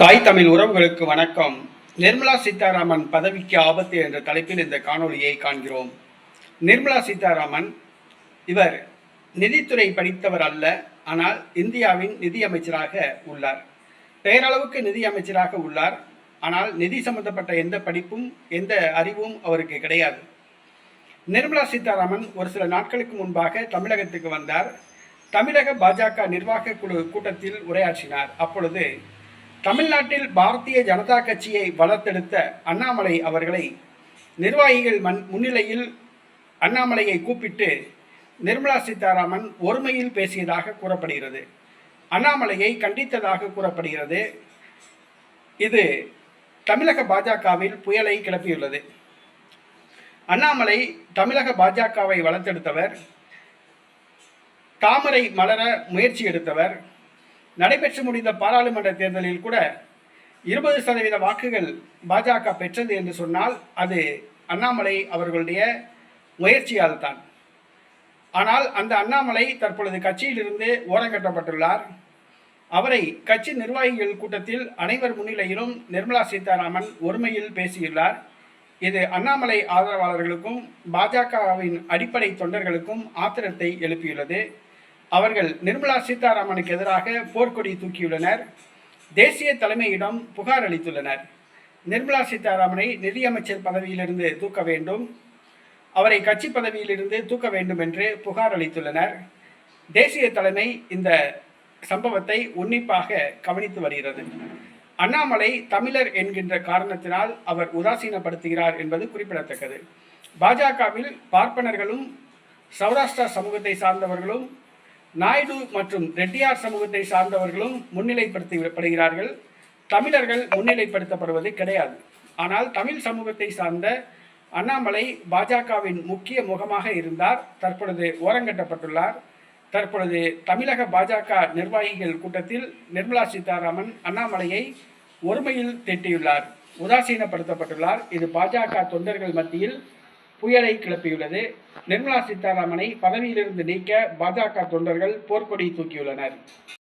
தாய் தமிழ் உறவுகளுக்கு வணக்கம். நிர்மலா சீதாராமன் பதவிக்கு ஆபத்து என்ற தலைப்பில் இந்த காணொலியை காண்கிறோம். நிர்மலா சீதாராமன் இவர் நிதித்துறை படித்தவர் அல்ல ஆனால் இந்தியாவின் நிதியமைச்சராக உள்ளார். பெயரளவுக்கு நிதி அமைச்சராக உள்ளார் ஆனால் நிதி சம்பந்தப்பட்ட எந்த படிப்பும் எந்த அறிவும் அவருக்கு கிடையாது. நிர்மலா சீதாராமன் ஒரு சில நாட்களுக்கு முன்பாக தமிழகத்துக்கு வந்தார். தமிழக பாஜக நிர்வாக குழு கூட்டத்தில் உரையாற்றினார். அப்பொழுது தமிழ்நாட்டில் பாரதிய ஜனதா கட்சியை வளர்த்தெடுத்த அண்ணாமலை அவர்களை நிர்வாகிகள் மண் முன்னிலையில் அண்ணாமலையை கூப்பிட்டு நிர்மலா சீதாராமன் ஒருமையில் பேசியதாக கூறப்படுகிறது. அண்ணாமலையை கண்டித்ததாக கூறப்படுகிறது. இது தமிழக பாஜகவில் புயலை கிளப்பியுள்ளது. அண்ணாமலை தமிழக பாஜகவை வளர்த்தெடுத்தவர். தாமரை மலர முயற்சி எடுத்தவர். நடைபெற்று முடிந்த பாராளுமன்ற தேர்தலில் கூட இருபது சதவீத வாக்குகள் பாஜக பெற்றது என்று சொன்னால் அது அண்ணாமலை அவர்களுடைய முயற்சியால் தான் ஆனால் அந்த அண்ணாமலை தற்பொழுது கட்சியிலிருந்து ஓரங்கட்டப்பட்டுள்ளார் அவரை கட்சி நிர்வாகிகள் கூட்டத்தில் அனைவர் முன்னிலையிலும் நிர்மலா சீதாராமன் ஒருமையில் பேசியுள்ளார். இது அண்ணாமலை ஆதரவாளர்களுக்கும் பாஜகவின் அடிப்படை தொண்டர்களுக்கும் ஆத்திரத்தை எழுப்பியுள்ளது. அவர்கள் நிர்மலா சீதாராமனுக்கு எதிராக போர்க்கொடி தூக்கியுள்ளனர். தேசிய தலைமையிடம் புகார் அளித்துள்ளனர். நிர்மலா சீதாராமனை நிதியமைச்சர் பதவியிலிருந்து தூக்க வேண்டும். அவரை கட்சி பதவியிலிருந்து தூக்க வேண்டும் என்று புகார் அளித்துள்ளனர். தேசிய தலைமை இந்த சம்பவத்தை உன்னிப்பாக கவனித்து வருகிறது. அண்ணாமலை தமிழர் என்கின்ற காரணத்தினால் அவர் உதாசீனப்படுத்துகிறார் என்பது குறிப்பிடத்தக்கது. பாஜகவில் பார்ப்பனர்களும் சௌராஷ்டிரா சமூகத்தை சார்ந்தவர்களும் நாயுடு மற்றும் ரெட்டியார் சமூகத்தை சார்ந்தவர்களும் முன்னிலைப்படுத்தப்படுகிறார்கள். தமிழர்கள் முன்னிலைப்படுத்தப்படுவது கிடையாது. ஆனால் தமிழ் சமூகத்தை சார்ந்த அண்ணாமலை பாஜகவின் முக்கிய முகமாக இருந்தார். தற்பொழுது ஓரங்கட்டப்பட்டுள்ளார் தற்பொழுது தமிழக பாஜக நிர்வாகிகள் கூட்டத்தில் நிர்மலா சீதாராமன் அண்ணாமலையை ஒருமையில் திட்டியுள்ளார் உதாசீனப்படுத்தப்பட்டுள்ளார். இது பாஜக தொண்டர்கள் மத்தியில் புயலை கிளப்பியுள்ளது. நிர்மலா சீதாராமனை பதவியிலிருந்து நீக்க பாஜக தொண்டர்கள் போர்க்கொடி தூக்கியுள்ளனர்.